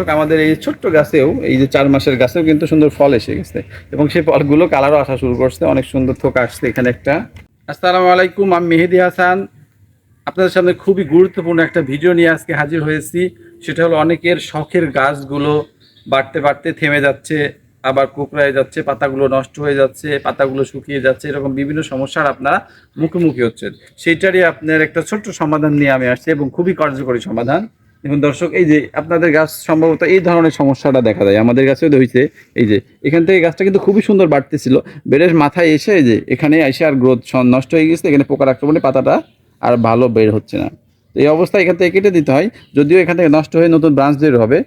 আমাদের এই ছোট্ট গাছেও, এই যে চার মাসের গাছেও কিন্তু সুন্দর ফল এসে গেছে। এবং সেই ফলগুলো কালারও আসা শুরু করছে, অনেক সুন্দর থোক আসছে এখানে একটা। আসসালামু আলাইকুম, আমি মেহেদি হাসান। আপনাদের সামনে খুবই গুরুত্বপূর্ণ একটা ভিডিও নিয়ে আজকে হাজির হয়েছি। সেটা হলো অনেকের শখের গাছগুলো বাড়তে বাড়তে থেমে যাচ্ছে, আবার কোকড়ায় যাচ্ছে, পাতাগুলো নষ্ট হয়ে যাচ্ছে, পাতাগুলো শুকিয়ে যাচ্ছে, এরকম বিভিন্ন সমস্যার আপনারা মুখোমুখি হচ্ছেন। সেইটারই আপনার একটা ছোট্ট সমাধান নিয়ে আমি আসছি, এবং খুবই কার্যকরী সমাধান। দেখুন দর্শক, এই যে আপনাদের গাছ সম্ভবত এই ধরনের সমস্যাটা দেখা যায় আমাদের গাছেও হয়েছে। এই যে এখান থেকে গাছটা কিন্তু খুবই সুন্দর বাড়তেছিল। বেড়ের মাথায় এসে যে এখানে এসে আর গ্রোথ নষ্ট হয়ে গেছে। এখানে পোকার আক্রমণে পাতাটা আর ভালো বের হচ্ছে না। এই অবস্থায় এখান থেকে কেটে দিতে হয়। যদিও এখান থেকে নষ্ট হয়ে নতুন ব্রাঞ্চ বের হবে।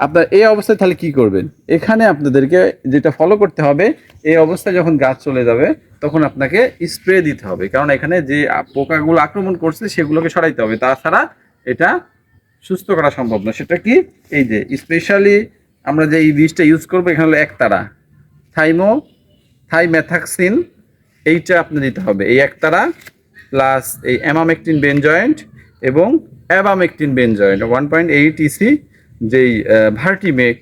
আপনার এই অবস্থায় তাহলে কি করবেন? এখানে আপনাদেরকে যেটা ফলো করতে হবে, এই অবস্থায় যখন গাছ চলে যাবে, তখন আপনাকে স্প্রে দিতে হবে। কারণ এখানে যে পোকাগুলো আক্রমণ করছে, সেগুলোকে সরাইতে হবে। তাছাড়া এটা সুস্থ করা সম্ভব না। সেটা কি? এই যে স্পেশালি আমরা যে এই বীজটা ইউজ করব, এখানে হলো একতারা থাইমো, থাইমেথাক্সিন, এইটা আপনি দিতে হবে। এই একতারা প্লাস এই অ্যামামেকটিন বেনজয়েন্ট এবং abamectin benzoate one point eight EC যেই ভার্টিমেক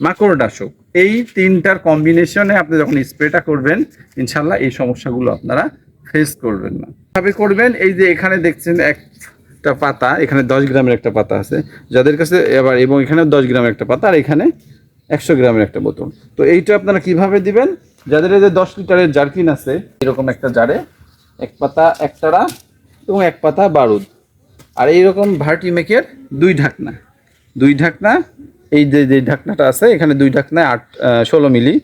মাকড়নাশক এই তিনটার কম্বিনেশনে আপনি যখন স্প্রেটা করবেন, ইনশাল্লাহ এই সমস্যাগুলো আপনারা ফেস করবেন না। ভাবে করবেন? এই যে এখানে দেখছেন একটা পাতা, এখানে দশ গ্রামের একটা পাতা আছে। যাদের কাছে এবার, এবং এখানে দশ গ্রামের একটা পাতা, আর এখানে একশো গ্রামের একটা বোতল। তো এইটা আপনারা কীভাবে দিবেন? যাদের যে দশ লিটারের জার্কিন আছে, এরকম একটা জারে এক পাতা একটারা এবং এক পাতা বারুদ। আর এইরকম ভার্টি মেকের দুই ঢাকনা। দুই ঢাকনা এই যে যে ঢাকনাটা আছে, এখানে দুই ঢাকনা আট ষোলো মিলি,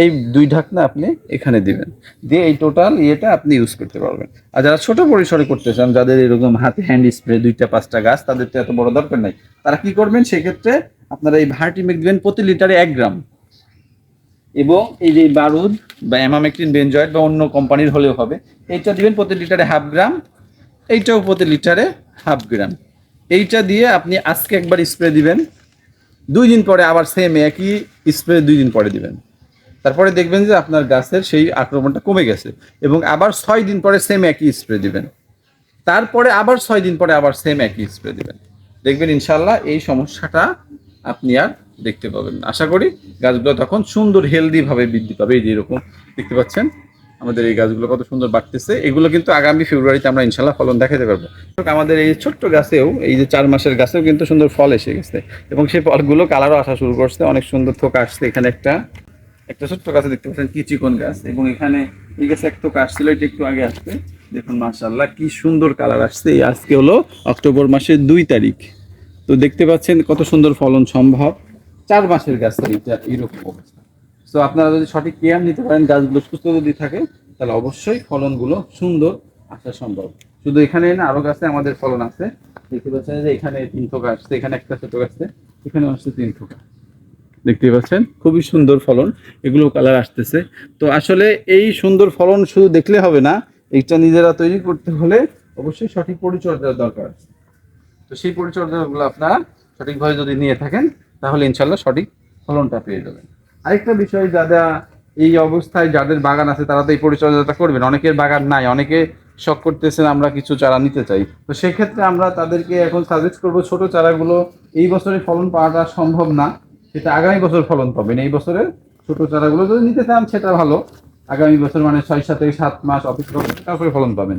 এই দুই ঢাকনা আপনি এখানে দিবেন। দিয়ে এই টোটাল ইয়েটা আপনি ইউজ করতে পারবেন। আর যারা ছোট পরিসরে করতে চান, যাদের এরকম হাতে হ্যান্ড স্প্রে দুইটা, পাঁচটা গাছ, তাদের তো এত বড় দরকার নাই। তারা কি করবেন, সেক্ষেত্রে আপনারা এই ভার্টিমেক দিবেন প্রতি লিটারে এক গ্রাম। এবং এই যে বারুদ বা অ্যামামেকটিন, বেনজয়েড বা অন্য কোম্পানির হলেও হবে, এইটা দিবেন প্রতি লিটারে হাফ গ্রাম, এইটাও প্রতি লিটারে হাফ গ্রাম। এইটা দিয়ে আপনি আজকে একবার স্প্রে দিবেন। দুই দিন পরে আবার সেম একই স্প্রে দুই দিন পরে দিবেন। তারপরে দেখবেন যে আপনার গাছের সেই আক্রমণটা কমে গেছে এবং আবার ছয় দিন পরে সেম একই স্প্রে দিবেন। তারপরে আবার ছয় দিন পরে আবার সেম একই স্প্রে দিবেন। দেখবেন ইনশাল্লাহ এই সমস্যাটা আপনি আর দেখতে পাবেন আশা করি গাছগুলো তখন সুন্দর হেলদিভাবে বৃদ্ধি পাবে। এই যে এরকম দেখতে পাচ্ছেন? আমাদের এই গাছগুলো কত সুন্দর বাড়তেছে। এগুলো কিন্তু আগামী ফেব্রুয়ারিতে আমরা ইনশাল্লাহ ফলন দেখাতে পারব। আমাদের এই ছোট্ট গাছেও, এই যে চার মাসের গাছেও কিন্তু সুন্দর ফল এসে গেছে। এবং সেই ফলগুলো কালারও আসা শুরু করছে। অনেক সুন্দর থোকা আসছে এখানে একটা। একটা ছোট্ট গাছে দেখতে পাচ্ছেন কি চিকন গাছ। এবং এখানে এই গাছে এক থোকা আসছিল, এটা একটু আগে আসছে। দেখুন মাশাল্লাহ কি সুন্দর কালার আসছে। আজকে হলো অক্টোবর মাসের দুই তারিখ। তো দেখতে পাচ্ছেন কত সুন্দর ফলন সম্ভব। চার মাসের গাছ এইটা এরকম অবস্থা। তো আপনারা যদি সঠিক কেয়ার নিতে পারেন, গাছগুলো সুস্থ যদি থাকে, তাহলে অবশ্যই ফলনগুলো সুন্দর আসা সম্ভব। শুধু এখানে না, আরও গাছে আমাদের ফলন আছে। দেখতে পাচ্ছেন যে এখানে তিন থোকা আসছে, এখানে একটা ছোট গাছে এখানে আসছে তিন থোকা। দেখতে পাচ্ছেন? খুবই সুন্দর ফলন, এগুলো কালার আসতেছে। তো আসলে এই সুন্দর ফলন শুধু দেখলে হবে না, এইটা নিজেরা তৈরি করতে হলে অবশ্যই সঠিক পরিচর্যার দরকার আছে। তো সেই পরিচর্যাগুলো আপনারা সঠিকভাবে যদি নিয়ে থাকেন, তাহলে ইনশাল্লাহ সঠিক ফলনটা পেয়ে যাবেন। আরেকটা বিষয়, যারা এই অবস্থায় যাদের বাগান আছে তারা তো এই পরিচর্যাটা করবেন। অনেকের বাগান নাই, অনেকে শখ করতেছেন আমরা কিছু চারা নিতে চাই। তো সেক্ষেত্রে আমরা তাদেরকে এখন সাজেস্ট করব, ছোট চারাগুলো এই বছরে ফলন পাওয়াটা সম্ভব না। সেটা আগামী বছর ফলন পাবেন। এই বছরের ছোট চারাগুলো যদি নিতে চান, সেটা ভালো। আগামী বছর মানে ছয়, সাত থেকে সাত মাস অপেক্ষা তারপরে ফলন পাবেন।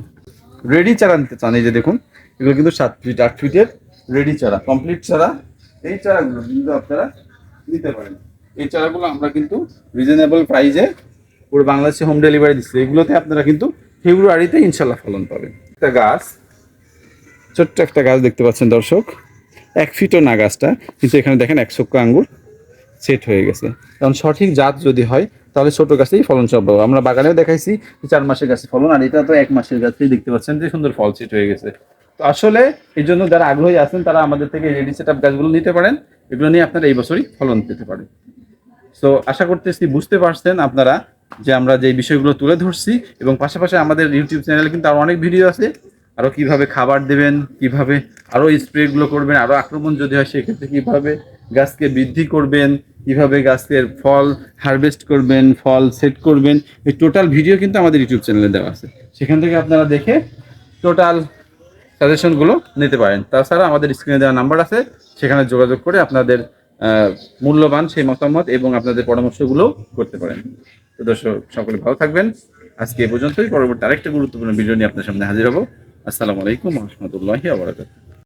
রেডি চারা নিতে চান, এই যে দেখুন, এগুলো কিন্তু সাত ফিট আট ফিটের রেডি চারা কমপ্লিট চারা। এই চারাগুলো কিন্তু আপনারা নিতে পারেন। এই চারাগুলো আমরা কিন্তু রিজনেবল প্রাইজে পুরো বাংলাদেশে হোম ডেলিভারি দিচ্ছি। এগুলোতে আপনারা কিন্তু ফেব্রুয়ারিতে ইনশাল্লাহ ফলন পাবেন। একটা গাছ, ছোট্ট একটা গাছ দেখতে পাচ্ছেন দর্শক। এক ফিটও না গাছটা, কিন্তু এখানে দেখেন এক চক্র আঙ্গুর সেট হয়ে গেছে। কারণ সঠিক জাত যদি হয়, তাহলে ছোট গাছেই ফলন সম্ভব আমরা বাগানেও দেখাইছি চার মাসের গাছে ফলন, আর এটা তো এক মাসের গাছেই দেখতে পাচ্ছেন যে সুন্দর ফল সেট হয়ে গেছে। তো আসলে এই জন্য যারা আগ্রহী আছেন, তারা আমাদের থেকে রেডি সেট আপ গাছগুলো নিতে পারেন। এগুলো নিয়ে আপনারা এই বছরই ফলন পেতে পারেন। তো আশা করতেছি বুঝতে পারছেন আপনারা যে আমরা যে বিষয়গুলো তুলে ধরছি এবং পাশাপাশি আমাদের ইউটিউব চ্যানেলে কিন্তু আরও অনেক ভিডিও আছে। আরও কীভাবে খাবার দেবেন, কীভাবে আরও স্প্রেগুলো করবেন আরও আক্রমণ যদি হয় সেক্ষেত্রে কীভাবে গাছকে বৃদ্ধি করবেন, কীভাবে গাছের ফল হারভেস্ট করবেন, ফল সেট করবেন, এই টোটাল ভিডিও কিন্তু আমাদের ইউটিউব চ্যানেলে দেওয়া আছে। সেখান থেকে আপনারা দেখে টোটাল সাজেশনগুলো নিতে পারেন। তাছাড়া আমাদের স্ক্রিনে দেওয়া নাম্বার আছে, সেখানে যোগাযোগ করে আপনাদের মূল্যবান সেই মতামত এবং আপনাদের পরামর্শগুলো করতে পারেন। তো দর্শক, সকলে ভালো থাকবেন। আজকে এ পর্যন্তই। পরবর্তী আরেকটা গুরুত্বপূর্ণ ভিডিও নিয়ে আপনার সামনে হাজির হব। আসসালামু আলাইকুম রহমতুল্লাহি আবরাকাতুহ